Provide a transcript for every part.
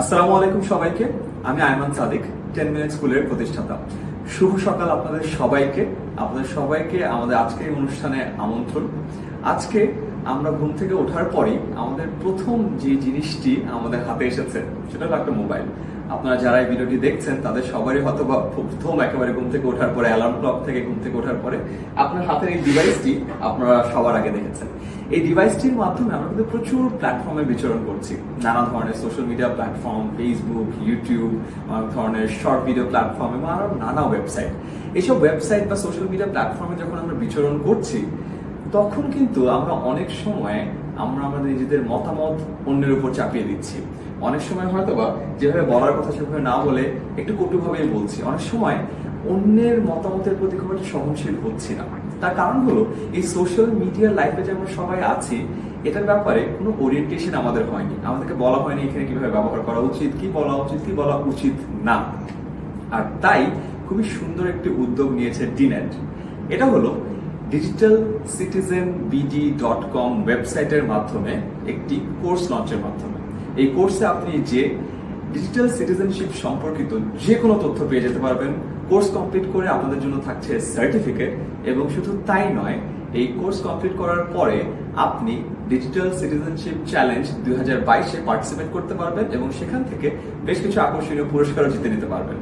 আসসালামু আলাইকুম সবাইকে। আমি আয়মান সাদিক, টেন মিনিট স্কুলের প্রতিষ্ঠাতা। শুভ সকাল আপনাদের সবাইকে। আপনাদের সবাইকে আমাদের আজকের অনুষ্ঠানে আমন্ত্রণ। আজকে আমরা ঘুম থেকে ওঠার পরই আমাদের প্রথম যে জিনিসটি আমাদের হাতে এসেছে, সেটা হলো একটা মোবাইল। আপনারা যারা এই ভিডিওটি দেখছেন, তাদের সবারই হয়তো বা প্রথম একেবারে ঘুম থেকে ওঠার পরে অ্যালার্ম ক্লক থেকে ঘুম থেকে ওঠার পরে আপনার হাতের এই ডিভাইসটি আপনারা সবার আগে দেখেছেন। এই ডিভাইসটির মাধ্যমে আমরা কিন্তু প্রচুর প্ল্যাটফর্মে বিচরণ করছি। নানা ধরনের social media platform Facebook YouTube নানা ধরনের শর্ট ভিডিও প্ল্যাটফর্ম এবং আরও নানা ওয়েবসাইট এইসব ওয়েবসাইট বা সোশ্যাল মিডিয়া প্ল্যাটফর্মে যখন আমরা বিচরণ করছি তখন কিন্তু আমরা অনেক সময় আমরা আমাদের নিজেদের মতামত অন্যের উপর চাপিয়ে দিচ্ছি। অনেক সময় হয়তো বা যেভাবে বলার কথা সেভাবে না বলে একটু কটুভাবেই বলছি। অনেক সময় অন্যের মতামতের প্রতি খুব একটা সহনশীল হচ্ছি না। তার কারণ হলো, এই সোশ্যাল মিডিয়া লাইফে যে আমরা সবাই আছি, এটার ব্যাপারে কোনো ওরিয়েন্টেশন আমাদের হয়নি। আমাদেরকে বলা হয়নি এখানে কীভাবে ব্যবহার করা উচিত, কি বলা উচিত, কি বলা উচিত না। আর তাই খুবই সুন্দর একটি উদ্যোগ নিয়েছে ডিনেট এটা হলো digital citizen BD dot com ওয়েবসাইটের মাধ্যমে একটি কোর্স লঞ্চের মাধ্যমে। এই কোর্সে আপনি যে ডিজিটাল সিটিজেনশিপ সম্পর্কিত যে কোনো তথ্য পেয়ে যেতে পারবেন। কোর্স কমপ্লিট করে আপনাদের জন্য থাকছে সার্টিফিকেট এবং শুধু তাই নয়, এই কোর্স কমপ্লিট করার পরে আপনি ডিজিটাল সিটিজেনশিপ চ্যালেঞ্জ দুই হাজার বাইশে পার্টিসিপেট করতে পারবেন এবং সেখান থেকে বেশ কিছু আকর্ষণীয় পুরস্কারও জিতে নিতে পারবেন।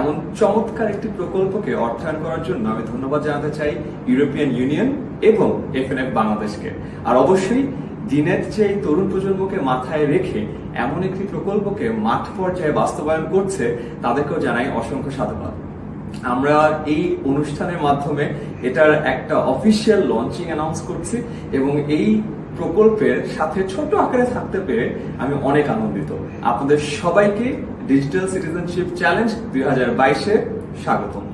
এমন চমৎকার একটি প্রকল্পকে অর্থায়ন করার জন্য আমি ধন্যবাদ জানাতে চাই ইউরোপিয়ান ইউনিয়ন এবং এফএনএফ বাংলাদেশকে। আর অবশ্যই দিনের যে তরুণ প্রজন্মকে মাথায় রেখে এমন একটি প্রকল্পকে মাঠ পর্যায়ে বাস্তবায়ন করছে, তাদেরকেও জানাই অসংখ্য সাধুবাদ। আমরা এই অনুষ্ঠানের মাধ্যমে এটার একটা অফিসিয়াল লঞ্চিং অ্যানাউন্স করছি এবং এই প্রকল্পের সাথে ছোট আকারে থাকতে পেরে আমি অনেক আনন্দিত। আপনাদের সবাইকে ডিজিটাল সিটিজেনশিপ চ্যালেঞ্জ দুই হাজার বাইশে স্বাগতম।